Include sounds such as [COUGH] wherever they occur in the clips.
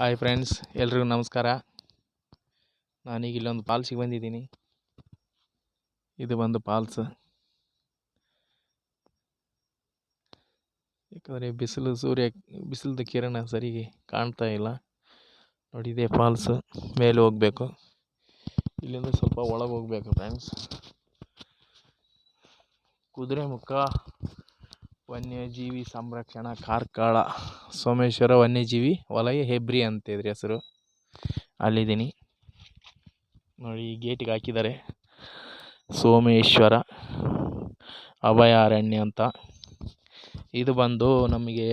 Hi friends ಎಲ್ರಿಗೂ ನಮಸ್ಕಾರ. ನಾನೀಗ ಇಲ್ಲೊಂದು ಪಾಲ್ಸಿಗೆ ಬಂದಿದ್ದೀನಿ. ಇದು ಒಂದು ಪಾಲ್ಸ್. ಯಾಕಂದರೆ ಬಿಸಿಲು ಸೂರ್ಯ, ಬಿಸಿಲದ ಕಿರಣ ಸರಿಗೆ ಕಾಣ್ತಾ ಇಲ್ಲ. ನೋಡಿ, ಇದೇ ಫಾಲ್ಸ್ ಮೇಲೆ ಹೋಗಬೇಕು. ಇಲ್ಲಿಂದ ಸ್ವಲ್ಪ ಒಳಗೆ ಹೋಗಬೇಕು ಫ್ರೆಂಡ್ಸ್ ಕುದುರೆಮುಖ ವನ್ಯಜೀವಿ ಸಂರಕ್ಷಣಾ ಕಾರ್ಕಳ. ಸೋಮೇಶ್ವರ ವನ್ಯಜೀವಿ ವಲಯ ಹೆಬ್ರಿ ಅಂತ ಇದ್ರಿ ಹೆಸರು. ಅಲ್ಲಿದ್ದೀನಿ. ನೋಡಿ, ಈ ಗೇಟಿಗೆ ಹಾಕಿದ್ದಾರೆ. ಸೋಮೇಶ್ವರ ಅಭಯಾರಣ್ಯ ಅಂತ. ಇದು ಬಂದು ನಮಗೆ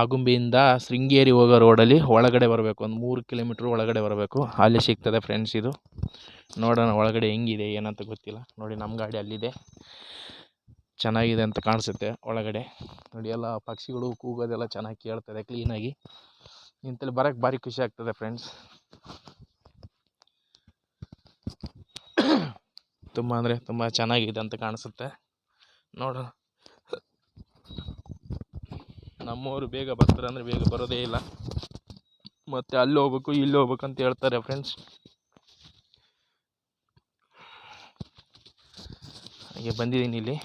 ಆಗುಂಬಿಯಿಂದ ಶೃಂಗೇರಿ ಹೋಗೋ ರೋಡಲ್ಲಿ ಒಳಗಡೆ ಬರಬೇಕು. ಒಂದು ಮೂರು ಕಿಲೋಮೀಟ್ರ್ ಒಳಗಡೆ ಬರಬೇಕು. ಅಲ್ಲಿ ಸಿಗ್ತದೆ ಫ್ರೆಂಡ್ಸ್ ಇದು. ನೋಡೋಣ ಒಳಗಡೆ ಹೆಂಗಿದೆ, ಏನಂತ ಗೊತ್ತಿಲ್ಲ. ನೋಡಿ, ನಮ್ಮ ಗಾಡಿ ಅಲ್ಲಿದೆ. ಚೆನ್ನಾಗಿದೆ ಅಂತ ಕಾಣಿಸುತ್ತೆ ಒಳಗಡೆ. ನೋಡಿ ಎಲ್ಲ ಪಕ್ಷಿಗಳು ಕೂಗೋದೆಲ್ಲ ಚೆನ್ನಾಗಿ ಕೇಳ್ತದೆ ಕ್ಲೀನಾಗಿ. ಇಂತಲ್ಲಿ ಬರೋಕ್ಕೆ ಭಾರಿ ಖುಷಿ ಆಗ್ತದೆ ಫ್ರೆಂಡ್ಸ್. ತುಂಬ ಅಂದರೆ ತುಂಬ ಚೆನ್ನಾಗಿದೆ ಅಂತ ಕಾಣಿಸುತ್ತೆ. ನೋಡೋಣ. ನಮ್ಮವರು ಬೇಗ ಬರ್ತಾರೆ ಅಂದರೆ ಬೇಗ ಬರೋದೇ ಇಲ್ಲ. ಮತ್ತು ಅಲ್ಲಿ ಹೋಗ್ಬೇಕು, ಇಲ್ಲಿ ಹೋಗ್ಬೇಕು ಅಂತ ಹೇಳ್ತಾರೆ ಫ್ರೆಂಡ್ಸ್. ಹಾಗೆ ಬಂದಿದ್ದೀನಿ ಇಲ್ಲಿ.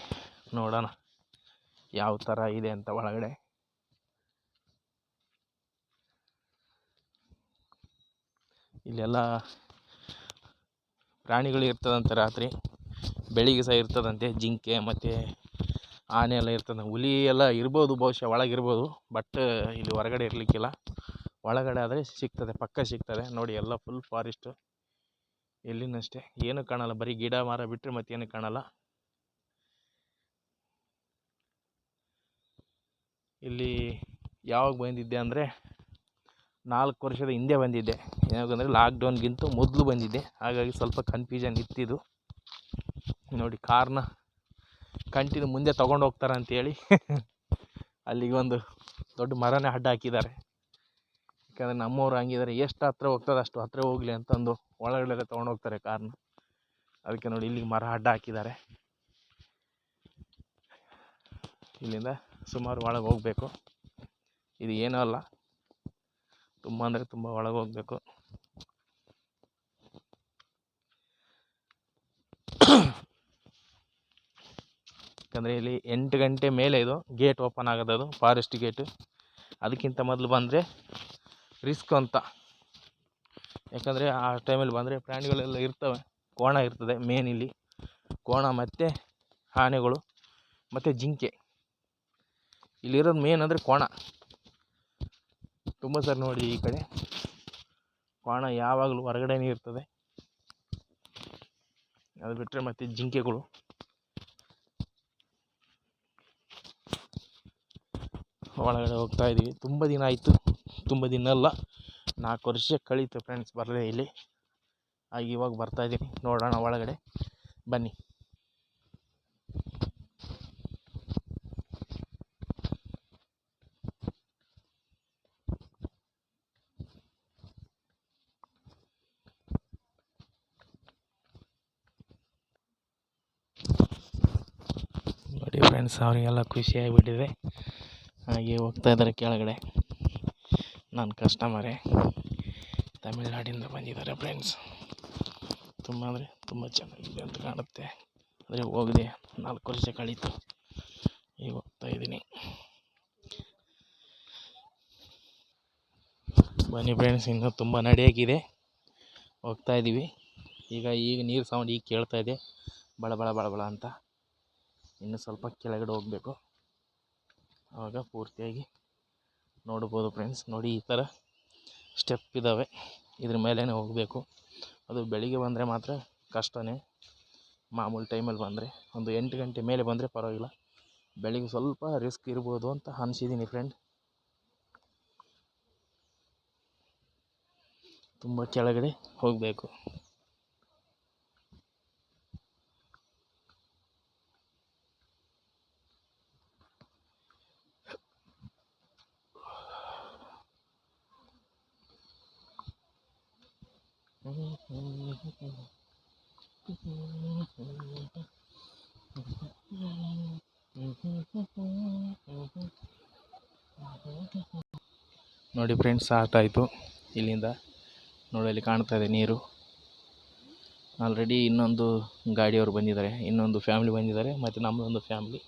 ನೋಡೋಣ. ಯಾವ ಥರ ಇದೆ ಅಂತ ಒಳಗಡೆ. ಇಲ್ಲೆಲ್ಲ ಪ್ರಾಣಿಗಳು ಇರ್ತದಂತೆ ರಾತ್ರಿ. ಬೆಳಿಗ್ಗೆ ಸಹ ಇರ್ತದಂತೆ, ಜಿಂಕೆ ಮತ್ತು ಆನೆ ಎಲ್ಲ ಇರ್ತದೆ. ಹುಲಿ ಎಲ್ಲ ಇರ್ಬೋದು, ಬಹುಶಃ ಒಳಗಿರ್ಬೋದು, ಬಟ್ ಇಲ್ಲಿ ಹೊರಗಡೆ ಇರಲಿಕ್ಕಿಲ್ಲ. ಒಳಗಡೆ ಆದರೆ ಸಿಗ್ತದೆ, ಪಕ್ಕ ಸಿಗ್ತದೆ. ನೋಡಿ, ಎಲ್ಲ ಫುಲ್ ಫಾರೆಸ್ಟು ಎಲ್ಲಿನಷ್ಟೇ. ಏನೂ ಕಾಣಲ್ಲ, ಬರೀ ಗಿಡ ಮರ ಬಿಟ್ಟರೆ ಮತ್ತೇನು ಕಾಣಲ್ಲ. ಇಲ್ಲಿ ಯಾವಾಗ ಬಂದಿದ್ದೆ ಅಂದರೆ ನಾಲ್ಕು ವರ್ಷದ ಹಿಂದೆ ಬಂದಿದ್ದೆ. ಯಾಕಂದರೆ ಲಾಕ್ಡೌನ್ಗಿಂತ ಮೊದಲು ಬಂದಿದ್ದೆ. ಹಾಗಾಗಿ ಸ್ವಲ್ಪ ಕನ್ಫ್ಯೂಷನ್ ಇತ್ತಿದು. ನೋಡಿ, ಕಾರ್ನ ಕಂಟಿನ್ಯೂ ಮುಂದೆ ತೊಗೊಂಡು ಹೋಗ್ತಾರೆ ಅಂತೇಳಿ [LAUGHS] ಅಲ್ಲಿಗೆ ಒಂದು ದೊಡ್ಡ ಮರನೇ ಅಡ್ಡ ಹಾಕಿದ್ದಾರೆ. ಯಾಕಂದರೆ ನಮ್ಮವ್ರು ಹಂಗಿದ್ದಾರೆ ಎಷ್ಟು ಹತ್ರ ಹೋಗ್ತದೆ ಅಷ್ಟು ಹತ್ತಿರ ಹೋಗಲಿ ಅಂತಂದು ಒಳಗಡೆ ತೊಗೊಂಡು ಹೋಗ್ತಾರೆ ಕಾರ್ನ. ಅದಕ್ಕೆ ನೋಡಿ, ಇಲ್ಲಿಗೆ ಮರ ಅಡ್ಡ ಹಾಕಿದ್ದಾರೆ. ಇಲ್ಲಿಂದ ಸುಮಾರು ಒಳಗೆ ಹೋಗಬೇಕು. ಇದು ಏನೂ ಅಲ್ಲ. ತುಂಬ ಅಂದರೆ ತುಂಬ ಒಳಗೆ ಹೋಗಬೇಕು. ಯಾಕಂದರೆ ಇಲ್ಲಿ ಎಂಟು ಗಂಟೆ ಮೇಲೆ ಇದು ಗೇಟ್ ಓಪನ್ ಆಗೋದದು ಫಾರೆಸ್ಟ್ ಗೇಟ್ ಅದಕ್ಕಿಂತ ಮೊದಲು ಬಂದರೆ ರಿಸ್ಕ್ ಅಂತ. ಯಾಕಂದರೆ ಆ ಟೈಮಲ್ಲಿ ಬಂದರೆ ಪ್ರಾಣಿಗಳೆಲ್ಲ ಇರ್ತವೆ. ಕೋಣ ಇರ್ತದೆ ಮೇನ್ ಇಲ್ಲಿ. ಕೋಣ ಮತ್ತು ಆನೆಗಳು, ಮತ್ತು ಜಿಂಕೆ. ಇಲ್ಲಿರೋದು ಮೇನ್ ಅಂದರೆ ಕೋಣ ತುಂಬ ಸರ್ ನೋಡಿ ಈ ಕಡೆ. ಕೋಣ ಯಾವಾಗಲೂ ಹೊರಗಡೆನೇ ಇರ್ತದೆ. ಅದು ಬಿಟ್ಟರೆ ಮತ್ತೆ ಜಿಂಕೆಗಳು. ಒಳಗಡೆ ಹೋಗ್ತಾ ಇದ್ದೀವಿ ತುಂಬ ದಿನ ಆಯಿತು. ತುಂಬ ದಿನ ಅಲ್ಲ. ನಾಲ್ಕು ವರ್ಷ ಕಳೀತು ಫ್ರೆಂಡ್ಸ್ ಬರಲೇ ಇಲ್ಲಿ. ಹಾಗೆ ಇವಾಗ ಬರ್ತಾಯಿದ್ದೀನಿ ನೋಡೋಣ ಒಳಗಡೆ. ಬನ್ನಿ ನೋಡಿ ಫ್ರೆಂಡ್ಸ್ ಅವರಿಗೆಲ್ಲ ಖುಷಿಯಾಗಿಬಿಟ್ಟಿದೆ ಹಾಗೆ ಹೋಗ್ತಾ ಇದ್ದಾರೆ ಕೆಳಗಡೆ. ನನ್ನ ಕಸ್ಟಮರೇ ತಮಿಳ್ನಾಡಿಂದ ಬಂದಿದ್ದಾರೆ ಫ್ರೆಂಡ್ಸ್ ತುಂಬ ಅಂದರೆ ತುಂಬ ಚೆನ್ನಾಗಿದೆ ಅಂತ ಕಾಣುತ್ತೆ. ಆದರೆ ಹೋಗಿದೆ ನಾಲ್ಕು ವರ್ಷ ಕಳೀತು. ಈಗ ಹೋಗ್ತಾ ಇದ್ದೀನಿ. ಬನ್ನಿ ಫ್ರೆಂಡ್ಸ್ ಇನ್ನೂ ತುಂಬ ನಡೆಯಾಗಿದೆ. ಹೋಗ್ತಾ ಇದ್ದೀವಿ ಈಗ ಈಗ ನೀರು ಸೌಂಡ್ ಈಗ ಕೇಳ್ತಾ ಇದೆ. ಬಳ ಬಳ ಬಳ ಬಳ ಅಂತ. ಇನ್ನು ಸ್ವಲ್ಪ ಕೆಳಗಡೆ ಹೋಗಬೇಕು. ಆವಾಗ ಪೂರ್ತಿಯಾಗಿ ನೋಡ್ಬೋದು ಫ್ರೆಂಡ್ಸ್ ನೋಡಿ, ಈ ಥರ ಸ್ಟೆಪ್ ಇದ್ದಾವೆ ಇದ್ರ ಮೇಲೇ ಹೋಗಬೇಕು. ಅದು ಬೆಳಿಗ್ಗೆ ಬಂದರೆ ಮಾತ್ರ ಕಷ್ಟವೇ ಮಾಮೂಲಿ ಟೈಮಲ್ಲಿ ಬಂದರೆ ಒಂದು ಎಂಟು ಗಂಟೆ ಮೇಲೆ ಬಂದರೆ ಪರವಾಗಿಲ್ಲ. ಬೆಳಿಗ್ಗೆ ಸ್ವಲ್ಪ ರಿಸ್ಕ್ ಇರ್ಬೋದು ಅಂತ ಅನಿಸಿದ್ದೀನಿ ಫ್ರೆಂಡ್ ತುಂಬ ಕೆಳಗಡೆ ಹೋಗಬೇಕು. ನೋಡಿ ಫ್ರೆಂಡ್ಸ್ ಆತಾಯಿತು ಇಲ್ಲಿಂದ ನೋಡಿ ಅಲ್ಲಿ ಕಾಣ್ತಾ ಇದೆ ನೀರು. ಆಲ್ರೆಡಿ ಇನ್ನೊಂದು ಗಾಡಿಯವರು ಬಂದಿದ್ದಾರೆ, ಇನ್ನೊಂದು ಫ್ಯಾಮಿಲಿ ಬಂದಿದ್ದಾರೆ, ಮತ್ತು ನಮ್ಮದೊಂದು ಫ್ಯಾಮಿಲಿ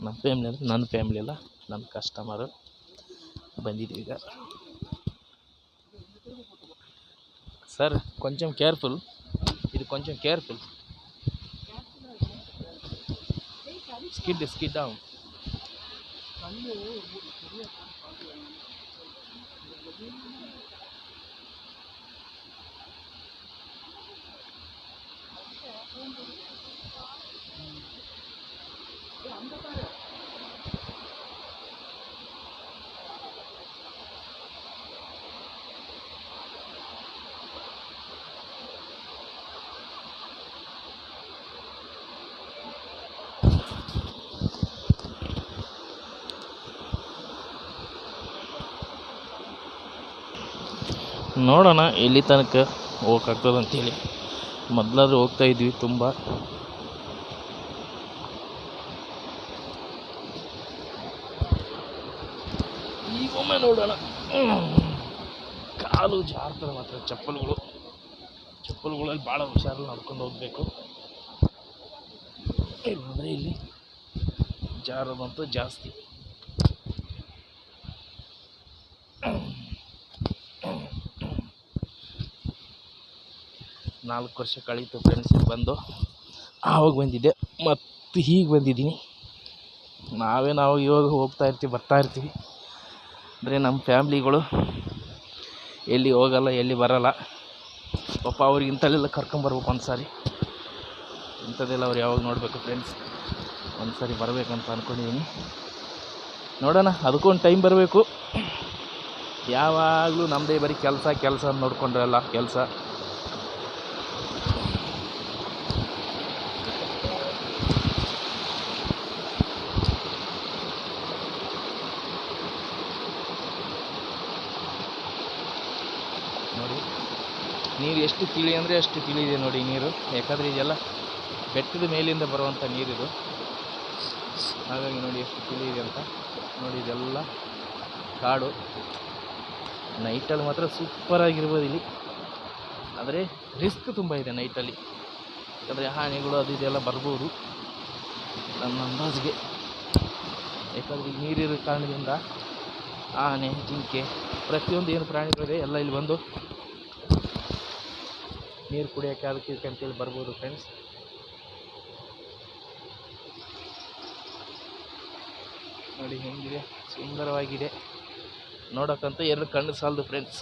ನಮ್ಮ ಫ್ಯಾಮ್ಲಿ ಅಂದರೆ ನನ್ನ ಫ್ಯಾಮ್ಲಿ ಅಲ್ಲ ನನ್ನ ಕಸ್ಟಮರು ಬಂದಿದ್ದೀವಿ ಈಗ. సార్ కొంచెం కేర్ఫుల్ ఇది కొంచెం careful skid skid down Thank you. ನೋಡೋಣ ಎಲ್ಲಿ ತನಕ ಹೋಗೋಕ್ಕಾಗ್ತದೆ ಅಂತೇಳಿ. ಮೊದಲಾದ್ರೂ ಹೋಗ್ತಾ ಇದ್ವಿ ತುಂಬ. ಈಗೊಮ್ಮೆ ನೋಡೋಣ. ಕಾಲು ಜಾರ್ತದೆ ಮಾತ್ರ ಚಪ್ಪಲ್ಗಳು. ಚಪ್ಪಲ್ಗಳಲ್ಲಿ ಭಾಳ ಹುಷಾರಲ್ಲಿ ನಡ್ಕೊಂಡು ಹೋಗಬೇಕು. ಇಲ್ಲಿ ಜಾರದಂತೂ ಜಾಸ್ತಿ. ನಾಲ್ಕು ವರ್ಷ ಕಳೀತು ಫ್ರೆಂಡ್ಸ್ ಬಂದು. ಆವಾಗ ಬಂದಿದ್ದೆ, ಮತ್ತು ಹೀಗೆ ಬಂದಿದ್ದೀನಿ. ನಾವೇ ನಾವು ಇವಾಗ ಹೋಗ್ತಾ ಇರ್ತೀವಿ, ಬರ್ತಾ ಇರ್ತೀವಿ. ಅಂದರೆ ನಮ್ಮ ಫ್ಯಾಮ್ಲಿಗಳು ಎಲ್ಲಿ ಹೋಗಲ್ಲ, ಎಲ್ಲಿ ಬರಲ್ಲ. ಪಾಪ ಅವ್ರಿಗೆ ಇಂಥಲ್ಲೆಲ್ಲ ಕರ್ಕೊಂಬರ್ಬೇಕು ಒಂದು ಸಾರಿ ಇಂಥದ್ದೆಲ್ಲ ಅವ್ರು ಯಾವಾಗ ನೋಡಬೇಕು ಫ್ರೆಂಡ್ಸ್ ಒಂದು ಸಾರಿ ಬರಬೇಕಂತ ಅಂದ್ಕೊಂಡಿದ್ದೀನಿ ನೋಡೋಣ ಅದಕ್ಕೊಂದು ಟೈಮ್ ಬರಬೇಕು. ಯಾವಾಗಲೂ ನಮ್ಮದೇ ಬರೀ ಕೆಲಸ ಕೆಲಸ ನೋಡ್ಕೊಂಡ್ರಲ್ಲ, ಕೆಲಸ ನೋಡಿ ನೀರು ಎಷ್ಟು ತಿಳಿ ಅಂದರೆ ಅಷ್ಟು ತಿಳಿ ಇದೆ ನೋಡಿ ನೀರು. ಯಾಕಂದರೆ ಇದೆಲ್ಲ ಬೆಟ್ಟದ ಮೇಲಿಂದ ಬರುವಂಥ ನೀರಿದು. ಹಾಗಾಗಿ ನೋಡಿ ಎಷ್ಟು ಇದೆ ಅಂತ. ನೋಡಿ ಇದೆಲ್ಲ ಕಾಡು. ನೈಟಲ್ಲಿ ಮಾತ್ರ ಸೂಪರಾಗಿರ್ಬೋದು ಇಲ್ಲಿ. ಆದರೆ ರಿಸ್ಕ್ ತುಂಬ ಇದೆ ನೈಟಲ್ಲಿ ಯಾಕಂದರೆ ಹಾನಿಗಳು ಅದು ಇದೆಲ್ಲ ಬರ್ಬೋದು ನನ್ನ ಅಂದಾಜಿಗೆ. ಯಾಕಂದರೆ ಈಗ ನೀರಿರೋ ಕಾರಣದಿಂದ ಆನೆ, ಜಿಂಕೆ, ಪ್ರತಿಯೊಂದು ಏನು ಪ್ರಾಣಿಗಳಿದೆ ಎಲ್ಲ ಇಲ್ಲಿ ಬಂದು ನೀರು ಕುಡಿಯೋಕ್ಕೆ ಅದಕ್ಕೆ ಇದಕ್ಕೆ ಅಂತೇಳಿ ಬರ್ಬೋದು ಫ್ರೆಂಡ್ಸ್ ನೋಡಿ ಹೆಂಗಿದೆ, ಸುಂದರವಾಗಿದೆ. ನೋಡೋಕ್ಕಂತ ಎರಡು ಕಣ್ಣು ಸಾಲದು ಫ್ರೆಂಡ್ಸ್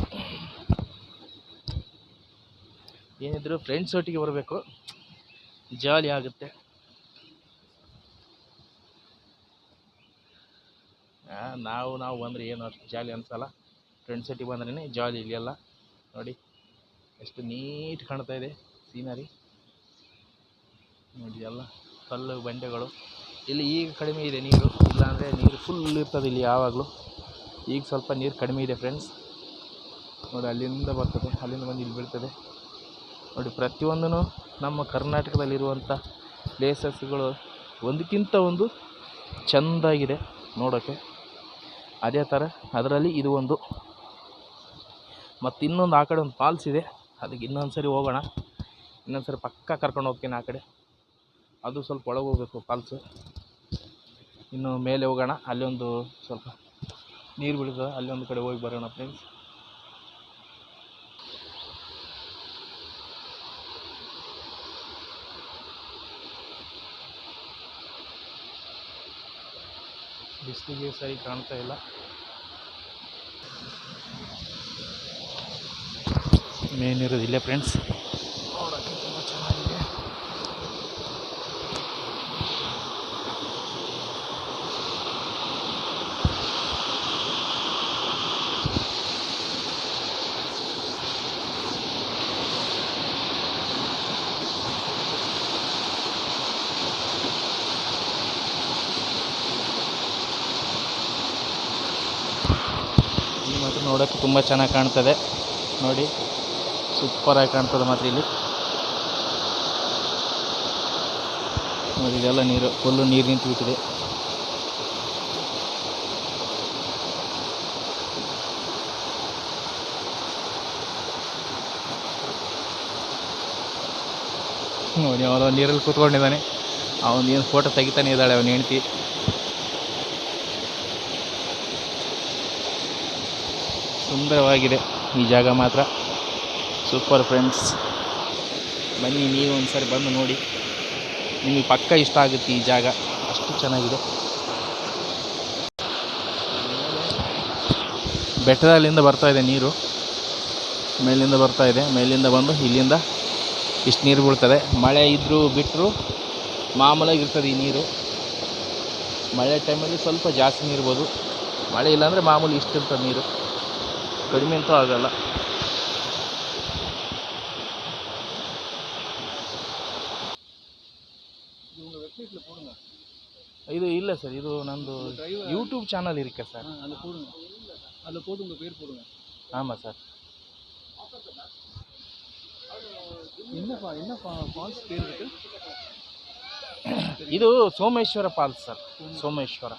ಏನಿದ್ರು ಫ್ರೆಂಡ್ಸ್ ಒಟ್ಟಿಗೆ ಬರಬೇಕು. ಜಾಲಿ ಆಗುತ್ತೆ. ನಾವು ನಾವು ಬಂದರೆ ಏನು ಅಷ್ಟು ಜಾಲಿ ಅನ್ಸಲ್ಲ. ಫ್ರೆಂಡ್ಸ್ ಒಟ್ಟಿಗೆ ಬಂದ್ರೇ ಜಾಲಿ ಇಲ್ಲೆಲ್ಲ. ನೋಡಿ. ಎಷ್ಟು ನೀಟ್ ಕಾಣ್ತಾ ಇದೆ ಸೀನರಿ ನೋಡಿ ಎಲ್ಲ ಕಲ್ಲು ಬಂಡೆಗಳು. ಇಲ್ಲಿ ಈಗ ಕಡಿಮೆ ಇದೆ ನೀರು. ಇಲ್ಲಾಂದರೆ ನೀರು ಫುಲ್ ಇರ್ತದೆ ಇಲ್ಲಿ ಯಾವಾಗಲೂ. ಈಗ ಸ್ವಲ್ಪ ನೀರು ಕಡಿಮೆ ಇದೆ ಫ್ರೆಂಡ್ಸ್ ನೋಡಿ ಅಲ್ಲಿಂದ ಬರ್ತದೆ. ಅಲ್ಲಿಂದ ಬಂದು ಇಲ್ಲಿ ಬೀಳ್ತದೆ. ನೋಡಿ ಪ್ರತಿಯೊಂದೂ ನಮ್ಮ ಕರ್ನಾಟಕದಲ್ಲಿರುವಂಥ ಪ್ಲೇಸಸ್ಗಳು ಒಂದಕ್ಕಿಂತ ಒಂದು ಚೆಂದಾಗಿದೆ ನೋಡೋಕ್ಕೆ ಅದೇ ಥರ ಅದರಲ್ಲಿ ಇದು ಒಂದು. ಮತ್ತು ಇನ್ನೊಂದು ಆ ಕಡೆ ಒಂದು ಫಾಲ್ಸ್ ಇದೆ. ಅದಕ್ಕೆ ಇನ್ನೊಂದು ಸರಿ ಹೋಗೋಣ. ಇನ್ನೊಂದು ಸರಿ ಪಕ್ಕ ಕರ್ಕೊಂಡು ಹೋಗ್ತೀನಿ ಆ ಕಡೆ. ಅದು ಸ್ವಲ್ಪ ಒಳಗೆ ಹೋಗ್ಬೇಕು ಫಾಲ್ಸು ಇನ್ನು ಮೇಲೆ ಹೋಗೋಣ. ಅಲ್ಲಿ ಒಂದು ಸ್ವಲ್ಪ ನೀರು ಬೀಳ್ತದೆ ಅಲ್ಲಿ ಒಂದು ಕಡೆ ಹೋಗಿ ಬರೋಣ ಫ್ರೆಂಡ್ಸ್ ಬಿಸಿಲಿಗೆ ಸರಿ ಕಾಣ್ತಾ ಇಲ್ಲ. ಮೇನ್ ಇರೋದು ಇಲ್ಲೇ ಫ್ರೆಂಡ್ಸ್ ನೋಡೋಕ್ಕೆ ತುಂಬ ಚೆನ್ನಾಗಿದೆ. ನೋಡೋಕ್ಕೆ ತುಂಬ ಚೆನ್ನಾಗಿ ಕಾಣ್ತದೆ. ನೋಡಿ. ಸೂಪರ್ ಆಗಿ ಕಾಣ್ತದೆ ಮಾತ್ರ ಇಲ್ಲಿ. ಇದೆಲ್ಲ ನೀರು ಫುಲ್ಲು ನೀರು ನಿಂತು ಬಿಟ್ಟಿದೆ. ನೋಡಿ, ಅವನು ನೀರಲ್ಲಿ ಕೂತ್ಕೊಂಡಿದ್ದಾನೆ. ಏನು ಫೋಟೋ ತೆಗಿತಾನೆ ಇದ್ದಾಳೆ, ಅವನು ಹೆಂಡ್ತಿ. ಸುಂದರವಾಗಿದೆ ಈ ಜಾಗ ಮಾತ್ರ. ಸೂಪರ್ ಫ್ರೆಂಡ್ಸ್ ಬನ್ನಿ, ನೀವು ಒಂದ್ಸರಿ ಬಂದು ನೋಡಿ. ನಿಮಗೆ ಪಕ್ಕ ಇಷ್ಟ ಆಗುತ್ತೆ ಈ ಜಾಗ. ಅಷ್ಟು ಚೆನ್ನಾಗಿದೆ. ಬೆಟ್ಟದಲ್ಲಿಂದ ಬರ್ತಾ ಇದೆ ನೀರು. ಮೇಲಿಂದ ಬರ್ತಾ ಇದೆ. ಮೇಲಿಂದ ಬಂದು ಇಲ್ಲಿಂದ ಇಷ್ಟು ನೀರು ಬೀಳ್ತದೆ. ಮಳೆ ಇದ್ದರೂ ಬಿಟ್ಟರು ಮಾಮೂಲಾಗಿ ಇರ್ತದೆ ಈ ನೀರು. ಮಳೆ ಟೈಮಲ್ಲಿ ಸ್ವಲ್ಪ ಜಾಸ್ತಿ ನೀರ್ಬೋದು. ಮಳೆ ಇಲ್ಲಾಂದರೆ ಮಾಮೂಲಿ ಇಷ್ಟಿರ್ತದೆ ನೀರು. ಕಡಿಮೆ ಅಂತೂ ಆಗಲ್ಲ. இல்லை சார் இது நந்து யூடியூப் சேனல் இருக்கு சார். அதில் போடுங்க. அதில் போட்டு உங்கள் பேர் போடுங்க. ஆமாம் சார். என்னப்பா என்ன ஃபால்ஸ் பேர் இருக்கு? இது சோமேஸ்வர ஃபால்ஸ் சார் சோமேஸ்வரா